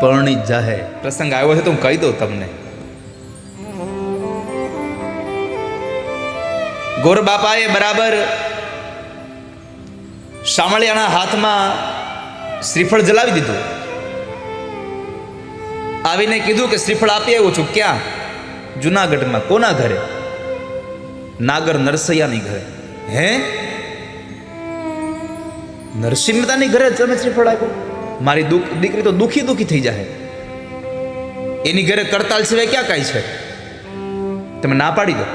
પરણી જાહે. પ્રસંગ આવ્યો છે તો હું કહી દઉં તમને. ગોર બાપાએ બરાબર શામળિયાના હાથમાં શ્રીફળ જલાવી દીધું. આવીને કીધું કે શ્રીફળ આપી આવ્યો છું. ક્યાં? જુનાગઢમાં. કોના ઘરે? નાગર નરસૈયાની ઘરે. હે? નરસિંહ મહેતાની ઘરે તમે શ્રીફળ આપ્યું? મારી દુઃખ, દીકરી તો દુઃખી દુખી થઈ જાય એની ઘરે કરતાલ સિવાય ક્યાં કાંઈ છે? તમે ના પાડી દો.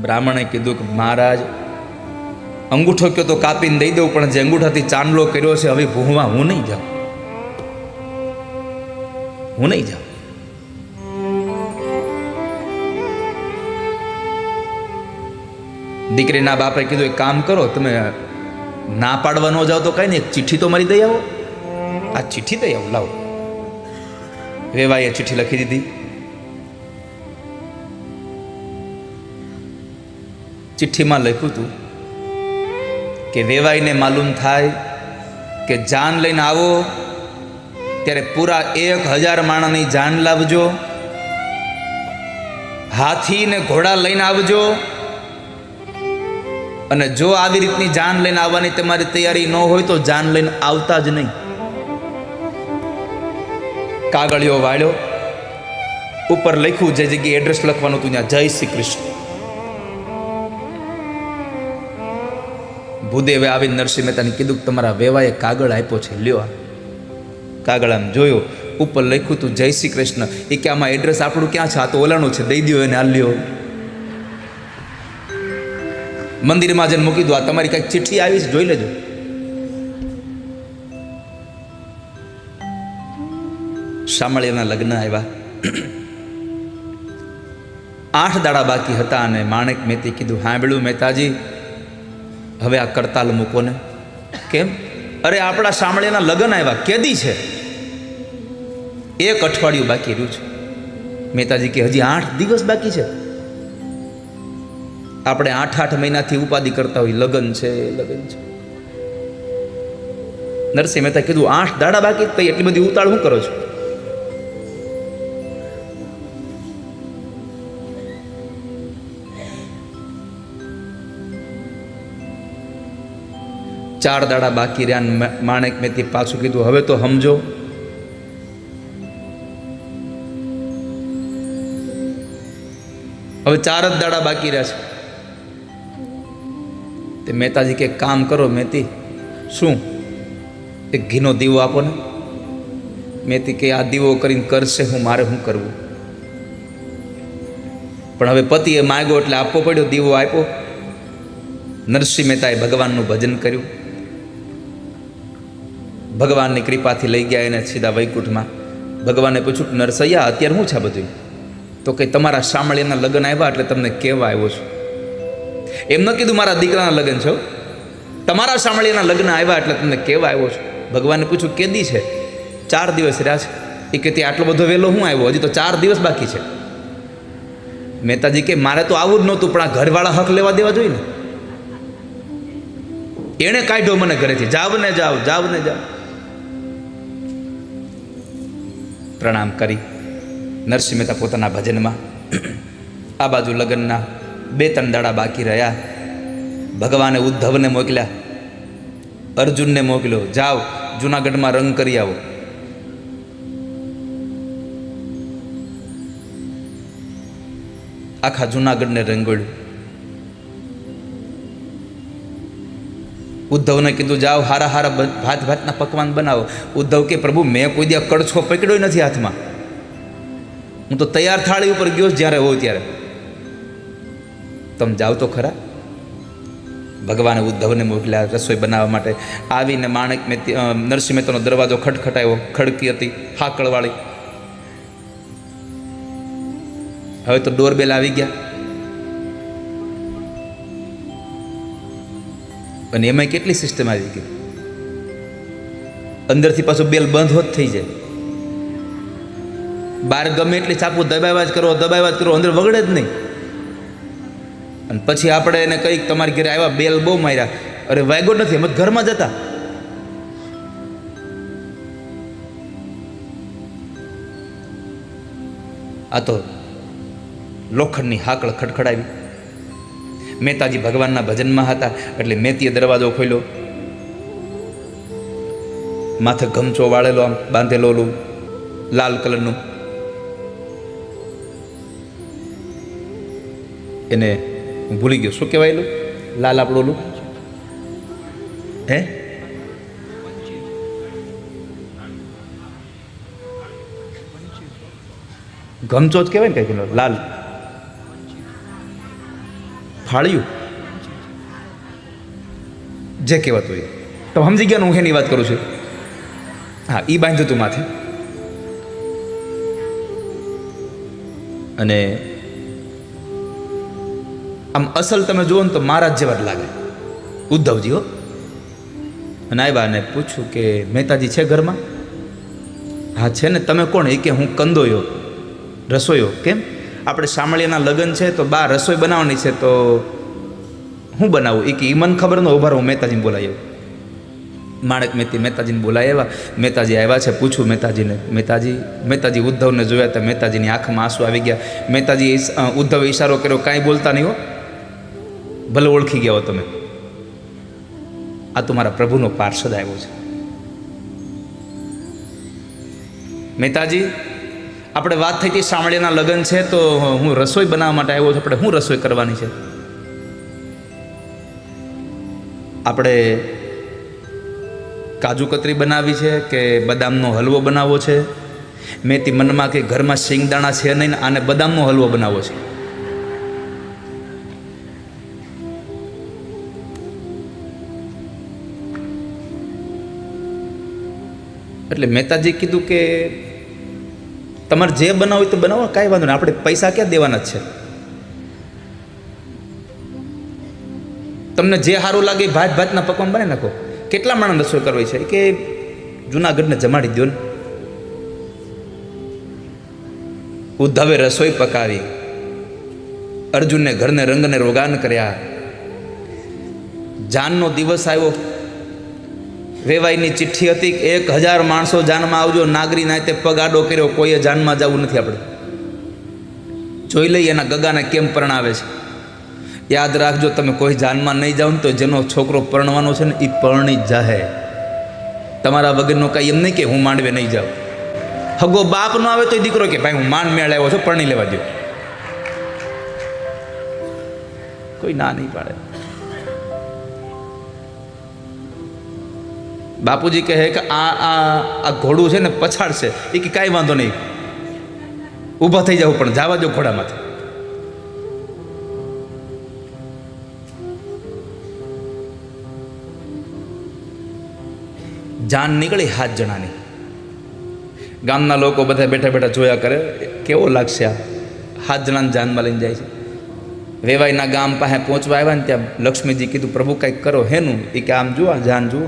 બ્રાહ્મણે કીધું કે, મહારાજ, અંગૂઠો કયો તો કાપીને દઈ દઉં, પણ જે અંગૂઠાથી ચાંદલો કર્યો છે, હવે ભૂહવા હું નહીં જાઉં. હું નહીં જાઉં. દીકરીના બાપે કીધું, એક કામ કરો, તમે ના પાડવા ન જાઓ તો કઈ નહીં, એક ચિઠ્ઠી તો મારી દઈ આવો. આ ચિઠ્ઠી દઈ આવો લાવો. વેવાઈએ ચિઠ્ઠી લખી દીધી. ચિઠ્ઠીમાં લખ્યું હતું કે વેવાઈને માલુમ થાય કે જાન લઈને આવો, ત્યારે પૂરા એક હજાર માણસની જાન લાવજો હાથી ને ઘોડા લઈને આવજો, અને જો આવી રીતની જાન લઈને આવવાની તમારી તૈયારી ન હોય તો જાન લઈને આવતા જ નહીં. કાગળિયો વાળ્યો. ઉપર લખ્યું જે જગ્યાએ એડ્રેસ લખવાનું હતું ત્યાં, જય શ્રી કૃષ્ણ. ભૂદેવે આવીને નરસિંહ મહેતાને કીધું કે તમારા વેવાએ કાગળ આપ્યો છે, લ્યો. કાગળ આમ જોયો, ઉપર લખ્યું હતું, જય શ્રી કૃષ્ણ. એ કે આમાં એડ્રેસ આપણું ક્યાં છે? આ તો ઓલાનું છે, દઈ દો એને, આ લ્યો. મંદિરમાં જઈને મૂકી દો આ તમારી કંઈક ચિઠ્ઠી આવી છે, જોઈ લેજો. શામળિયાના લગ્ન આવ્યા. આઠ દાડા બાકી હતા અને માણેક મહેતી કીધું સાંભળ્યું મહેતાજી, હવે આ કરતાલ મૂકો ને. કેમ? અરે આપણા શામળિયાના લગ્ન આવ્યા, કેદી છે? એક અઠવાડિયું બાકી રહ્યું છે. મહેતાજી કે, હજી આઠ દિવસ બાકી છે? આપણે આઠ આઠ મહિનાથી ઉપાધિ કરતા હોય, લગ્ન છે લગ્ન છે. નરસિંહ મહેતા કીધું, આઠ દાડા બાકી તો એટલી બધી ઉતાળ હું કરો છો? ચાર દાડા બાકી રહ્યા માણેક મેથી પાછું કીધું, હવે તો સમજો હવે ચાર જ દાડા બાકી રહ્યા છે. તે મહેતાજી કે, કામ કરો મેતી શું? એક ઘીનો દીવો આપો ને. મેતી કે, આ દીવો કરીને કરશે હું, મારે શું કરવું? પણ હવે પતિએ માગ્યો એટલે આપવો પડ્યો, દીવો આપ્યો. નરસિંહ મહેતાએ ભગવાનનું ભજન કર્યું. ભગવાનની કૃપાથી લઈ ગયા એને સીધા વૈકુંઠમાં. ભગવાને પૂછ્યું, નરસૈયા, અત્યારે શું છે બધું? તો કે, તમારા શામળિયાના લગ્ન આવ્યા એટલે તમને કહેવા આવ્યો છું. એમ ન કીધું, મારા દીકરાના લગ્ન છો તમારા શામળિયાના લગ્ન આવ્યા એટલે તમને કહેવા આવ્યો છું. ભગવાને પૂછ્યું, કેદી છે? ચાર દિવસ રહ્યા છે. એ કે, તે આટલો બધો વહેલો હું આવ્યો? હજી તો ચાર દિવસ બાકી છે. મહેતાજી કે, મારે તો આવું જ નહોતું, પણ આ ઘરવાળા હક લેવા દેવા જોઈએ ને. એણે કાઢ્યો મને ઘરેથી, જાવ ને જાવ જાવ ને જાવ. પ્રણામ કરી નરસિંહ મહેતા પોતાના ભજનમાં. આ બાજુ લગ્નના બે, ત્રણ દાડા બાકી રહ્યા. ભગવાને ઉદ્ધવને મોકલ્યા. અર્જુનને મોકલ્યો, જાઓ, જુનાગઢમાં રંગ કરી આવો. આખા જુનાગઢને રંગોળ્યું. ઉદ્ધવને કીધું, જાઓ, હારા હારા ભાત ભાતના પકવાન બનાવો. ઉદ્ધવ કે, પ્રભુ, મેં કોઈ દિવસ કડછો પકડ્યો નથી હાથમાં. હું તો તૈયાર થાળી ઉપર ગયો જ્યારે હોઉં ત્યારે. તમે જાઓ તો ખરા. ભગવાને ઉદ્ધવને મોકલ્યા રસોઈ બનાવવા માટે. આવીને માણેક મેં નરસિંહ મહેતાનો દરવાજો ખટખટાયો. ખડકી હતી, હાકળવાળી. હવે તો ડોરબેલ આવી ગયા. અને એમાં કેટલી સિસ્ટમ આવી ગઈ? અંદરથી પાછું બેલ બંધ હોત થઈ જાય. બહાર ગમે એટલી ચાપુ દબાવ્યા જ કરો, દબાવ્યા જ કરો, અંદર વગડે જ નહીં. અને પછી આપણે એને કંઈક તમારી ઘરે આવ્યા, બેલ બહુ માર્યા. અરે વાગ્યો નથી એમ ઘરમાં જતા આ તો લોખંડની હાકળ ખડખડાવી. મહેતાજી ભગવાનના ભજનમાં હતા, એટલે મેતીએ દરવાજો ખોલ્યો. માથે ગમચો વાળેલો આમ બાંધેલો ઓલું, લાલ કલરનું. એને હું ભૂલી ગયો, શું કહેવાયેલું લાલ આપણું ઓલું? હે? ગમચો જ કહેવાય ને કંઈક લાલ. ફાળ્યું જે કહેવાતું હોય. તો સમજી ગયા હું એની વાત કરું છું. હા એ બાંધ્યું તું માથે. અને આમ અસલ તમે જુઓ ને તો મહારાજ જેવા જ લાગે. ઉદ્ધવજી હો. અને આવ્યા અને પૂછ્યું કે મહેતાજી છે ઘરમાં? હા, છે ને. તમે કોણ? એ કે હું કંદોયો. રસોઈયો કેમ? આપણે શામળિયાના લગ્ન છે તો બા રસોઈ બનાવવાની છે તો હું બનાવું? એ કે એ મને ખબર ન ઊભા હું મહેતાજીને બોલાવી આવ્યો માણેક મહેતી મહેતાજીને બોલાવી આવ્યા. મહેતાજી આવ્યા છે પૂછ્યું મહેતાજીને, મહેતાજી મહેતાજી ઉદ્ધવને જોયા તો મહેતાજીની આંખમાં આંસુ આવી ગયા. મહેતાજી ઉદ્ધવે ઈશારો કર્યો, કાંઈ બોલતા નહીં હો. ભલે ઓળખી ગયા હો તમે. આ તો મારા પ્રભુનો પાર્ષદ આવ્યો છે. મહેતાજી આપણે વાત થઈ હતી શામળીના લગ્ન છે, તો હું રસોઈ બનાવવા માટે આવ્યો છું. આપણે શું રસોઈ કરવાની છે? આપણે કાજુ કતરી બનાવી છે કે બદામનો હલવો બનાવવો છે? મેથી મનમાં કે ઘરમાં શિંગદાણા છે નહીં, આને બદામનો હલવો બનાવવો છે? એટલે મહેતાજી કીધું કે તમારે જે બનાવો તો બનાવો, કાંઈ વાંધો નહીં. આપણે પૈસા ક્યાં દેવાના છે? તમને જે સારું લાગે ભાત ભાતના પકવાન બને નાખો. કેટલા માણસ રસોઈ કરવી છે? કે જુનાગઢને જમાડી દો ને. ઉદ્ધવે રસોઈ પકાવી. અર્જુનને ઘરને રંગને રોગાન કર્યા. જાનનો દિવસ આવ્યો. વેવાઈની ચિઠ્ઠી હતી કે એક હજાર માણસો જાનમાં આવજો, નાગરી નાતે પગ આડો કર્યો, કોઈએ જાનમાં જવું નથી આપણે. જોઈ લઈએ એના ગગાને કેમ પરણાવે છે. યાદ રાખજો, તમે કોઈ જાનમાં નહીં જાઓ તો જેનો છોકરો પરણવાનો છે ને એ પરણી જાહે. તમારા વગરનો કાંઈ એમ નહીં કે હું માંડવે નહીં જાઉં. હગો બાપ નો આવે તો એ દીકરો કે, ભાઈ, હું માંડ મેળ આવ્યો છું, પરણી લેવા દો કોઈ ના નહીં પાડે. બાપુજી કહે કે આ આ આ ઘોડું છે ને પછાડશે એ કે કાંઈ વાંધો નહીં. ઊભા થઈ જવું પણ જવા દો ઘોડામાંથી. જાન નીકળી હાથ જણાની. ગામના લોકો બધા બેઠા બેઠા જોયા કરે, કેવો લાગશે આ? હાથ જણાને જાનમાં લઈને જાય છે. વેવાઈના ગામ પાસે પહોંચવા આવ્યા ને ત્યાં લક્ષ્મીજી કીધું, પ્રભુ, કંઈક કરો હેનું એ કે, આમ જુઓ જાન જુઓ.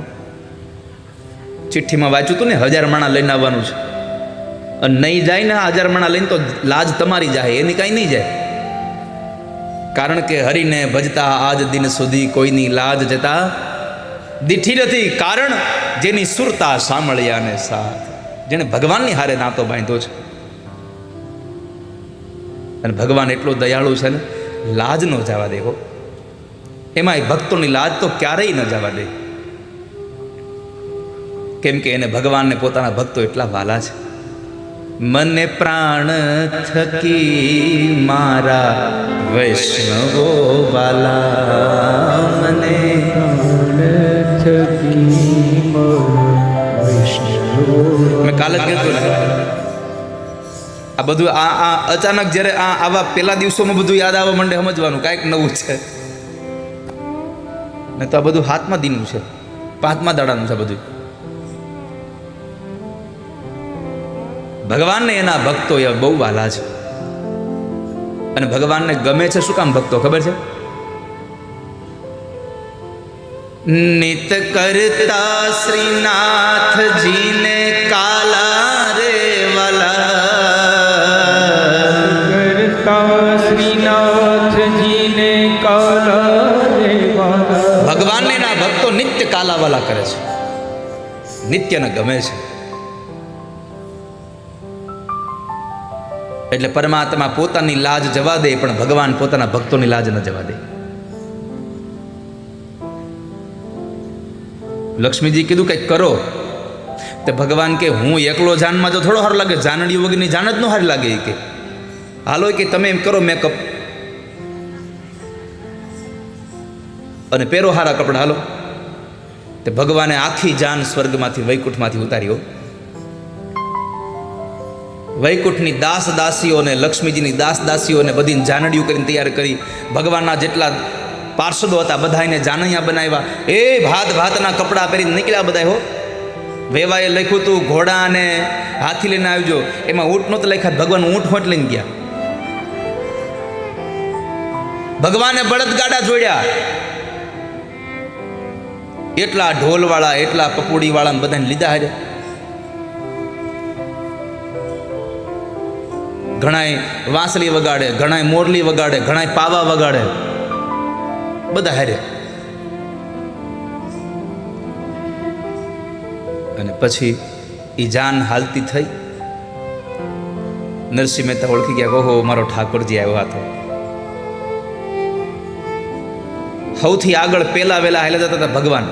ચિઠ્ઠીમાં વાંચ્યું હતું ને, હજાર માણા લઈને આવવાનું છે. અને નહીં જાય ને હજાર માણા લઈને તો લાજ તમારી જાય, એની કાંઈ નહીં જાય. કારણ કે હરિને ભજતા આજ દિન સુધી કોઈની લાજ જતા દીઠી નથી. કારણ જેની સુરતા સાંભળ્યાને સાથ. જેણે ભગવાનની હારે નાતો બાંધ્યો છે. અને ભગવાન એટલો દયાળુ છે ને, લાજ ન જવા દેવો એમાંય ભક્તોની લાજ તો ક્યારેય ન જવા દે. કેમ કે એને ભગવાનને પોતાના ભક્તો એટલા વાલા છે. મને પ્રાણ થકી મારા વૈષ્ણવો વાલા મને મેં કાલે જ આ બધું આ આ અચાનક જ્યારે આ આવા પેલા દિવસોમાં બધું યાદ આવવા માંડે સમજવાનું કાંઈક નવું છે. ને તો આ બધું હાથમાં દીનું છે. પાંચમા દાડાનું છે બધું. ભગવાનને એના ભક્તો એ બહુ વાલા છે. અને ભગવાનને ગમે છે, શું કામ ભક્તો, ખબર છે? નિત કરતા શ્રીનાથજીને કાલા રે વાલા. કરતા શ્રીનાથજીને કાલા રેવા ભગવાનને એના ભક્તો નિત્ય કાલાવાલા કરે છે. નિત્યને ગમે છે. એટલે પરમાત્મા પોતાની લાજ જવા દે, પણ ભગવાન પોતાના ભક્તોની લાજ ન જવા દે. લક્ષ્મીજી કીધું કંઈક કરો. તે ભગવાન કે, હું એકલો જાનમાં જો થોડો સારું લાગે જાનડી વગરની જાન જ ન સારી લાગે કે. હાલો કે, તમે એમ કરો મેકઅપ. અને પહેરો હારા કપડાં, હાલો. તે ભગવાને આખી જાન સ્વર્ગમાંથી, વૈકુંઠમાંથી ઉતાર્યો. વૈકુંઠની દાસ દાસીઓને લક્ષ્મીજીની દાસ દાસીઓને બધી જાનડિયું કરીને તૈયાર કરી ભગવાનના જેટલા પાર્ષદો હતા બધાને જાનૈયા બનાવ્યા. એ ભાત ભાતના કપડાં પહેરીને નીકળ્યા બધા હો. વેવાએ લખ્યું હતું ઘોડા અને હાથી લઈને આવજો. એમાં ઊંટ નહોતું લખ્યા, ભગવાન ઊંટ હોટ લઈને ગયા. ભગવાને બળદગાડા જોડ્યા. એટલા ઢોલવાળા, એટલા પપુડીવાળા બધાને લીધા હારે ઘણાય વાંસળી વગાડે, ઘણાય મોરલી વગાડે, ઘણાય પાવા વગાડે. બધા હારે. અને પછી એ જાન હાલતી થઈ. નરસિંહ મહેતા ઓળખી ગયા ઓહો, મારો ઠાકોરજી આવ્યો હતો સૌથી આગળ પેલા વેલા હાલે જતા હતા ભગવાન.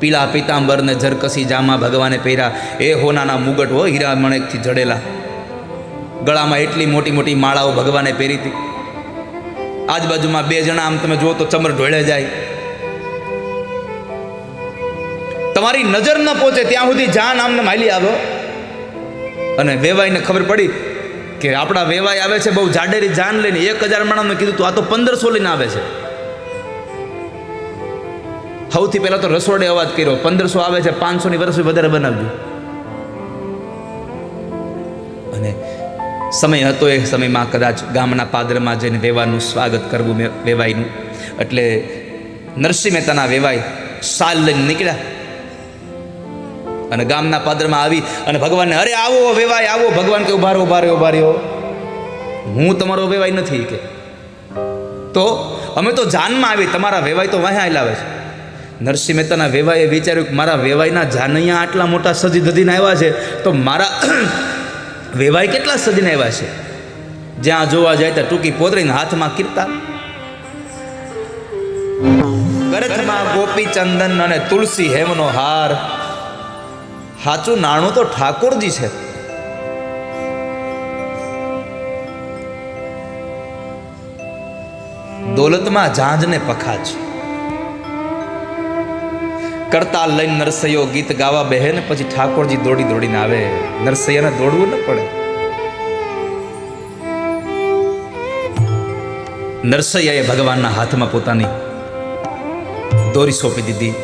પીળા પીતાંબર ને જરકસી જામા ભગવાને પહેર્યા. એ હોનાના મુગટ હો હીરા મણેકથી જડેલા. ગળામાં એટલી મોટી મોટી માળાઓ ભગવાને પહેરી હતી. આજુબાજુમાં બે જણા આમ તમે જુઓ તો ચમર ઢોળે જાય. તમારી નજર ન પહોંચે ત્યાં સુધી જાન આમને માલી આવો અને વેવાઈને ખબર પડી કે આપણા વેવાઈ આવે છે, બહુ જાડેરી જાન લઈને એક હજાર માણસને કીધું તું, આ તો પંદરસો લઈને આવે છે. સૌથી પહેલાં તો રસોડે અવાજ કર્યો, પંદરસો આવે છે, પાંચસોની વર્ષ વધારે બનાવજો. સમય હતો એ સમયમાં કદાચ ગામના પાદરમાં જઈને વેવાનું સ્વાગત કરવું વેવાઈનું એટલે નરસિંહ મહેતાના વેવાઈ સાલ લઈને નીકળ્યા. અને ગામના પાદરમાં આવી અને ભગવાનને, અરે આવો વેવાય, આવો, ભગવાન કે ઉભારો રહ્યો ઊભા રહ્યો ઊભા રહ્યો હું તમારો વેવાય નથી, કે. તો અમે તો જાનમાં આવી તમારા વેવાય તો વાહે લાવે છે. નરસિંહ મહેતાના વેવાએ વિચાર્યું કે મારા વેવાયના જાનૈયા આટલા મોટા સજી ધજીને આવ્યા છે, તો મારા વેવાય કેટલા સજીને આવ્યા છે? જ્યાં જોવા જાય ત્યાં ટૂંકી પોતરીને હાથમાં કીર્તા ગરથમાં ગોપી ચંદન અને તુલસી હેમનો હાર. સાચું નાણું તો ઠાકોરજી છે. દોલતમાં જાંજને પખાજ. કરતા લઈને નરસૈયો ગીત ગાવા બેહે ને પછી ઠાકોરજી દોડી દોડીને આવે. નરસૈયાને દોડવું ન પડે. નરસૈયાએ ભગવાનના હાથમાં પોતાની દોરી સોંપી દીધી.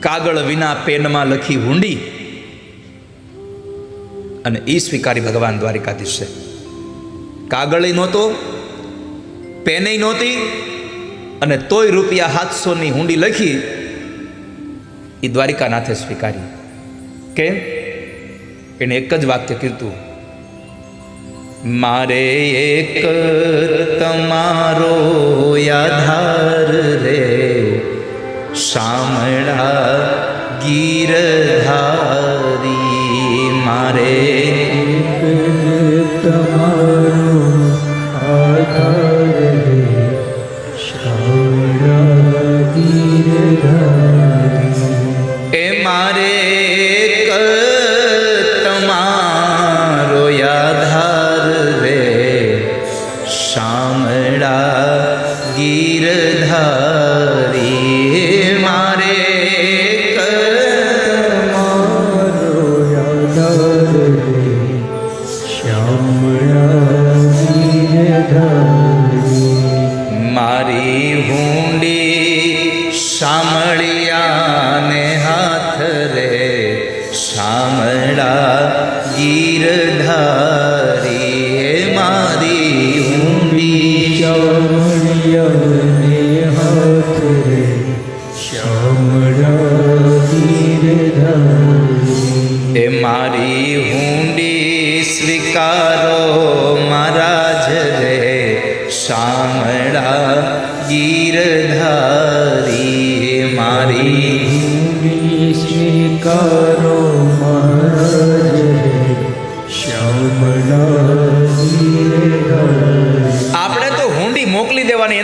કાગળ વિના પેનમાં લખી હુંડી અને એ સ્વીકારી ભગવાન દ્વારિકાધીશ. છે કાગળ નહોતો પેનેય નહોતી અને તોય રૂપિયા સાતસોની હુંડી લખી એ દ્વારિકાનાથે સ્વીકારી. કેમ? એને એક જ વાક્ય કીધું મારે એક તમારો આધાર રે, શામળા ગીરધારી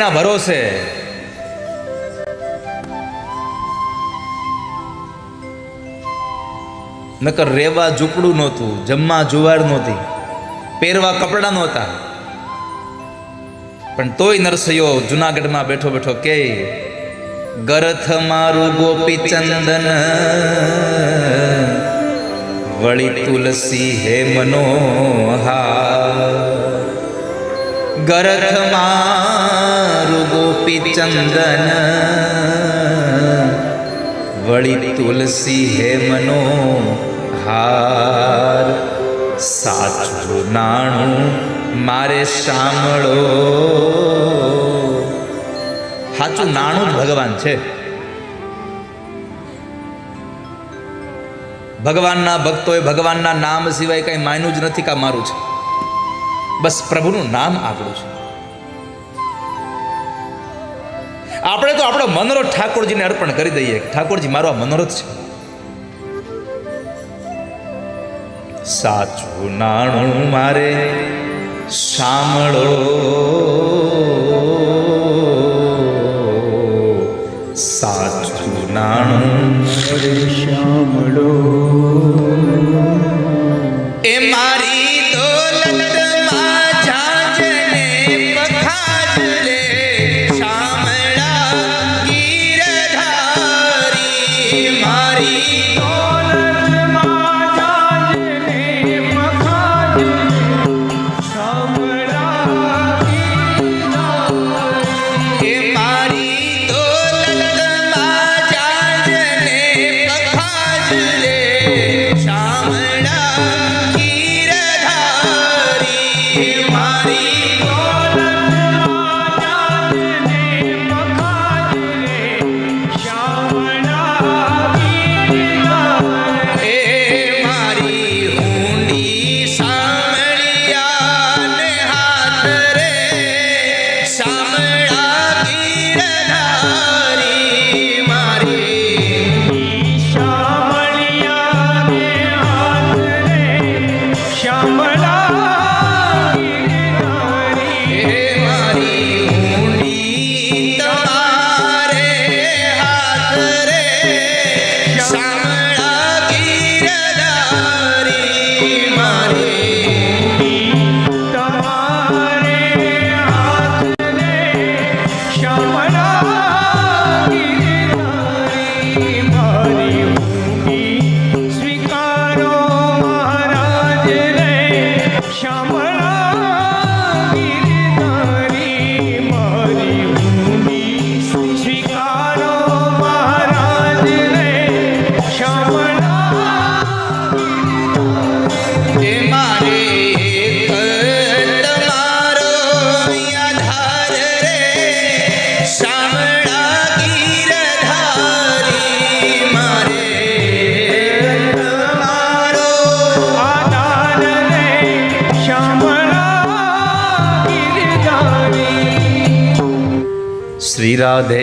મોકલી ભરોસે. નકર રેવા ઝૂંપડું નહોતું, જમવા જુવાર નહોતી, પહેરવા કપડાં નહોતા. પણ તોય નરસૈયો જુનાગઢમાં બેઠો બેઠો કે, ગરથ મારું ગોપી ચંદન, વળી તુલસી હે મનોહા ગરથ મારું ગોપી ચંદન વળી તુલસી હે મનો હાર. સાચું નાણું મારે સાંભળો. સાચું નાણું જ ભગવાન છે. ભગવાનના ભક્તોએ ભગવાનના નામ સિવાય કંઈ માન્યું જ નથી કા મારું છે. બસ પ્રભુનું નામ આગળ છે. આપણે તો આપણો મનોરથ ઠાકોરજીને અર્પણ કરી દઈએ. ઠાકોરજી મારો આ મનોરથ છે. સાચું નાણું મારે સાંભળો. સાચું નાણું સાંભળો. એ મારી શ્રી રાધે